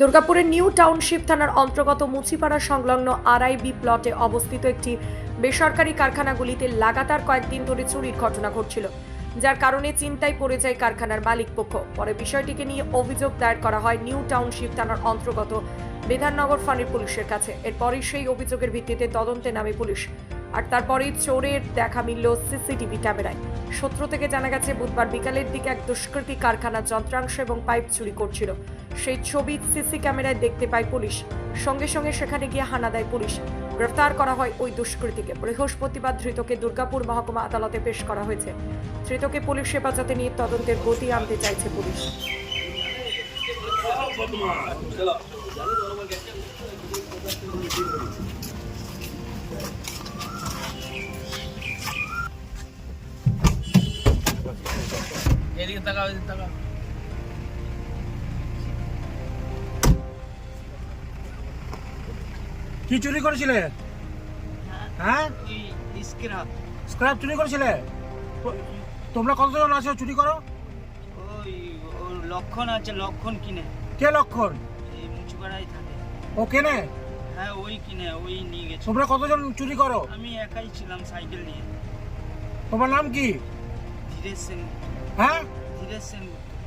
দুর্গাপুরের new township থানার অন্তর্গত মুচিপাড়া সংলগ্ন আরআইবি প্লটে অবস্থিত একটি বেসরকারি কারখানাগুলিতে লাগাতার কয়েকদিন ধরে চুরির ঘটনা ঘটছিল, যার কারণে চিন্তায় পড়ে যায় কারখানার মালিক পক্ষ। পরে বিষয়টিকে নিয়ে অভিযোগ দায়ের করা হয় নিউ টাউনশিপ থানার অন্তর্গত বিধাননগর ফাঁড়ির পুলিশের কাছে। এরপরই সেই অভিযোগের ভিত্তিতে তদন্তে নামে পুলিশ। আর তারপরেই চোরের দেখা মিলল সিসিটিভি ক্যামেরায়। সূত্র থেকে জানা গেছে, বুধবার বিকালের দিকে এক দুষ্কৃতী কারখানার যন্ত্রাংশ এবং পাইপ চুরি করছিল। সেই ছবি সিসি ক্যামেরায় দেখতে পায় পুলিশ। সঙ্গে সঙ্গে সেখানে গিয়ে হানা দেয় পুলিশ। গ্রেফতার করা হয় ওই দুষ্কৃতীকে। বৃহস্পতিবার ধৃতকে দুর্গাপুর মহকুমা আদালতে পেশ করা হয়েছে। ধৃতকে পুলিশ হেফাজতে নিয়ে তদন্তের গতি আনতে চাইছে পুলিশ। এদিকে তাকাও এদিকে তাকাও। কি চুরি করেছিলে? হ্যাঁ? স্ক্রাব স্ক্র্যাপ চুরি করেছিলে? তোমরা কতজন আছো চুরি করো? ওই লক্ষণ আছে লক্ষণ কিনে। কে লক্ষণ? এই মুচুপাড়ায় থাকে। ও কেনে? হ্যাঁ ওই কিনে ওই নিয়ে গেছে। তোমরা কতজন চুরি করো? আমি একাই ছিলাম সাইকেল নিয়ে। তোমার নাম কি? ধীরেশ সেন হ্যাঁ ধীরেশ সেনগুপ্ত